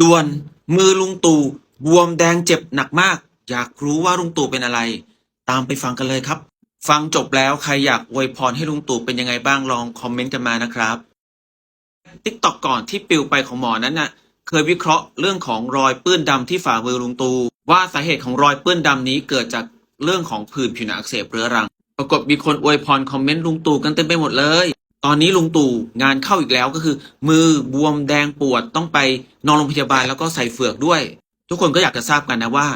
ด่วน มือลุงตู่บวมแดงเจ็บหนักมาก อยากรู้ว่าลุงตู่เป็นอะไร ตามไปฟังกันเลยครับ ฟังจบแล้วใครอยากอวยพรให้ลุงตู่เป็นยังไงบ้างลองคอมเมนต์กันมานะครับติ๊กตอกก่อนที่ปลิวไปของหมอนั้นน่ะ เคยวิเคราะห์เรื่องของรอยปื้นดำที่ฝ่ามือลุงตู่ว่าสาเหตุของรอยปื้นดำนี้เกิดจากเรื่องของผื่นผิวหนังอักเสบเรื้อรัง ปรากฏมีคนอวยพรคอมเมนต์ลุงตู่กันเต็มไปหมดเลย ตอนนี้ลุงตู่งานเข้าอีกแล้วก็คือ มือบวมแดงปวดต้องไปนอนโรงพยาบาลแล้วก็ใส่เฟือกด้วย ทุกคนก็อยากจะทราบกันนะว่า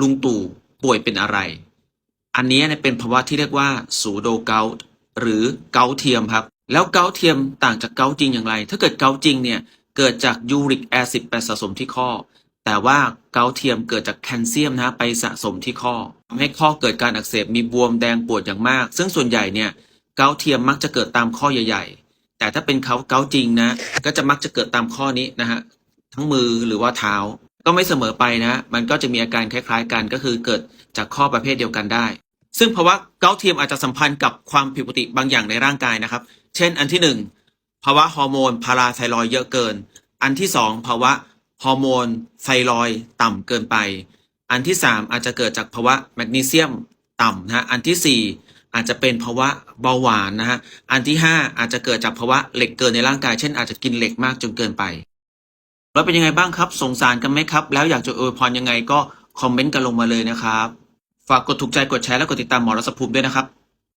ลุงตู่ป่วยเป็นอะไร อันนี้เป็นภาวะที่เรียกว่าสูโดเกาต์หรือเกาเทียมครับ แล้วเกาเทียมต่างจากเกาจริงอย่างไร ถ้าเกิดเกาจริงเนี่ยเกิดจากยูริกแอซิดไปสะสมที่ข้อ แต่ว่าเกาเทียมเกิดจากแคลเซียมนะไปสะสมที่ข้อทำให้ข้อเกิดการอักเสบมีบวมแดงปวดอย่างมาก ซึ่งส่วนใหญ่เนี่ย เกาเทียมมักจะเกิดตามข้อใหญ่ๆ แต่ถ้าเป็นเขาเกาจริงนะ ก็จะมักจะเกิดตามข้อนี้นะฮะ ทั้งมือหรือว่าเท้า ก็ไม่เสมอไปนะ มันก็จะมีอาการคล้ายๆกัน ก็คือเกิดจากข้อประเภทเดียวกันได้ ซึ่งภาวะเกาเทียมอาจจะสัมพันธ์กับความผิดปกติบางอย่างในร่างกายนะครับ เช่น อันที่หนึ่งภาวะฮอร์โมนพาราไทรอยเยอะเกิน อันที่สองภาวะฮอร์โมนไทรอยต่ำเกินไป อันที่สามอาจจะเกิดจากภาวะแมกนีเซียมต่ำนะฮะอันที่สี่ อาจจะเป็นภาวะเบาหวานนะฮะ อันที่ห้าอาจจะเกิดจากภาวะเหล็กเกินในร่างกาย เช่นอาจจะกินเหล็กมากจนเกินไป แล้วเป็นยังไงบ้างครับ สงสารกันไหมครับ แล้วอยากจะอวยพรยังไงก็คอมเมนต์กันลงมาเลยนะครับ ฝากกดถูกใจกดแชร์และกดติดตามหมอรัศภูมิด้วยนะครับ